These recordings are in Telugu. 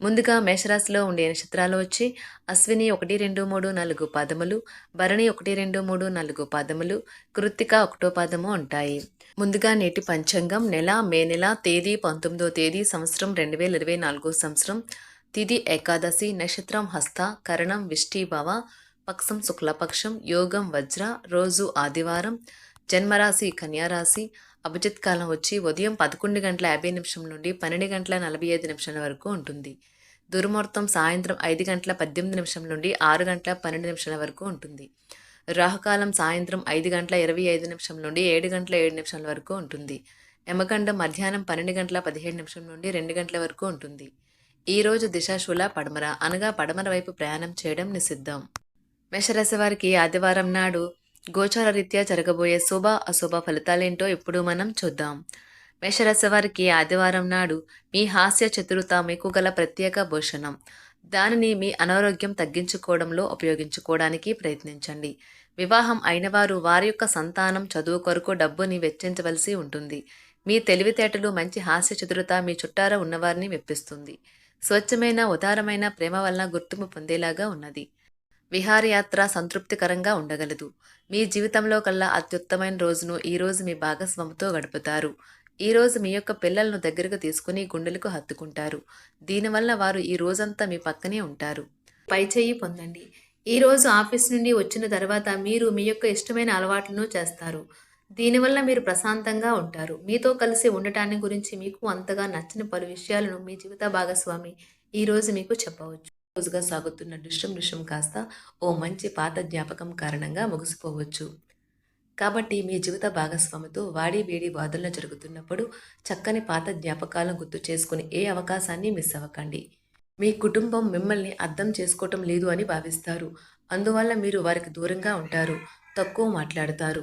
ముందుగా మేషరాశిలో ఉండే నక్షత్రాలు వచ్చి అశ్విని ఒకటి రెండు మూడు నాలుగు పాదములు భరణి ఒకటి రెండు మూడు నాలుగు పాదములు కృత్తిక ఒకటో పాదము ఉంటాయి. ముందుగా నేటి పంచాంగం నెల మే నెల తేదీ పంతొమ్మిదో తేదీ సంవత్సరం రెండు వేల ఇరవై నాలుగో సంవత్సరం తిథి ఏకాదశి నక్షత్రం హస్త కరణం విష్టిభవ పక్షం శుక్లపక్షం యోగం వజ్ర రోజు ఆదివారం జన్మరాశి కన్యారాశి అభిజిత్ కాలం వచ్చి ఉదయం పదకొండు గంటల యాభై నిమిషం నుండి పన్నెండు గంటల నలభై ఐదు నిమిషాల వరకు ఉంటుంది. దుర్ముహూర్తం సాయంత్రం ఐదు గంటల పద్దెనిమిది నిమిషం నుండి ఆరు గంటల పన్నెండు నిమిషాల వరకు ఉంటుంది. రాహుకాలం సాయంత్రం ఐదు గంటల ఇరవై ఐదు నిమిషం నుండి ఏడు గంటల ఏడు నిమిషాల వరకు ఉంటుంది. యమగండం మధ్యాహ్నం పన్నెండు గంటల పదిహేడు నిమిషం నుండి రెండు గంటల వరకు ఉంటుంది. ఈరోజు దిశాశూల పడమర అనగా పడమర వైపు ప్రయాణం చేయడం నిషిద్ధం. మేషరాశి వారికి ఆదివారం నాడు గోచార రీత్యా జరగబోయే శుభ అశుభ ఫలితాలేంటో ఇప్పుడు మనం చూద్దాం. మేషరాశి వారికి ఆదివారం నాడు మీ హాస్య చతురత మీకు గల ప్రత్యేక భూషణం. దానిని మీ అనారోగ్యం తగ్గించుకోవడంలో ఉపయోగించుకోవడానికి ప్రయత్నించండి. వివాహం అయిన వారు వారి యొక్క సంతానం చదువు కొరకు డబ్బుని వెచ్చించవలసి ఉంటుంది. మీ తెలివితేటలు మంచి హాస్య చతురత మీ చుట్టార ఉన్నవారిని మెప్పిస్తుంది. స్వచ్ఛమైన ఉదారమైన ప్రేమ వలన గుర్తింపు పొందేలాగా ఉన్నది. విహారయాత్ర సంతృప్తికరంగా ఉండగలదు. మీ జీవితంలో కల్లా అత్యుత్తమైన రోజును ఈ రోజు మీ భాగస్వామితో గడుపుతారు. ఈ రోజు మీ యొక్క పిల్లలను దగ్గరకు తీసుకుని గుండెలకు హత్తుకుంటారు. దీనివల్ల వారు ఈ రోజంతా మీ పక్కనే ఉంటారు. పై చేయి పొందండి. ఈ రోజు ఆఫీస్ నుండి వచ్చిన తర్వాత మీరు మీ యొక్క ఇష్టమైన అలవాట్లను చేస్తారు. దీనివల్ల మీరు ప్రశాంతంగా ఉంటారు. మీతో కలిసి ఉండటాన్ని గురించి మీకు అంతగా నచ్చిన పలు విషయాలను మీ జీవిత భాగస్వామి ఈ రోజు మీకు చెప్పవచ్చు. రోజుగా సాగుతున్న దృశ్యం దృశ్యం కాస్త ఓ మంచి పాత జ్ఞాపకం కారణంగా ముగిసిపోవచ్చు. కాబట్టి మీ జీవిత భాగస్వామితో వాడి వేడి వాదనలు జరుగుతున్నప్పుడు చక్కని పాత జ్ఞాపకాలను గుర్తు చేసుకుని ఏ అవకాశాన్ని మిస్ అవ్వకండి. మీ కుటుంబం మిమ్మల్ని అర్థం చేసుకోవటం లేదు అని భావిస్తారు. అందువల్ల మీరు వారికి దూరంగా ఉంటారు తక్కువ మాట్లాడతారు.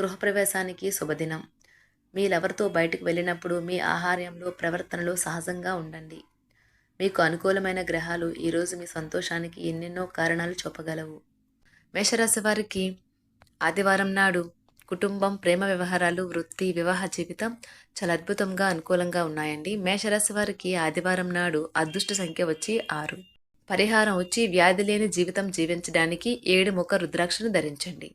గృహప్రవేశానికి శుభదినం. మీరెవరితో బయటకు వెళ్ళినప్పుడు మీ ఆహార్యంలో ప్రవర్తనలో సహజంగా ఉండండి. మీకు అనుకూలమైన గ్రహాలు ఈరోజు మీ సంతోషానికి ఎన్నెన్నో కారణాలు చూపగలవు. మేషరాశి వారికి ఆదివారం నాడు కుటుంబం ప్రేమ వ్యవహారాలు వృత్తి వివాహ జీవితం చాలా అద్భుతంగా అనుకూలంగా ఉన్నాయండి. మేషరాశి వారికి ఆదివారం నాడు అదృష్ట సంఖ్య వచ్చి ఆరు. పరిహారం వచ్చి వ్యాధి లేని జీవితం జీవించడానికి ఏడు ముఖ రుద్రాక్షను ధరించండి.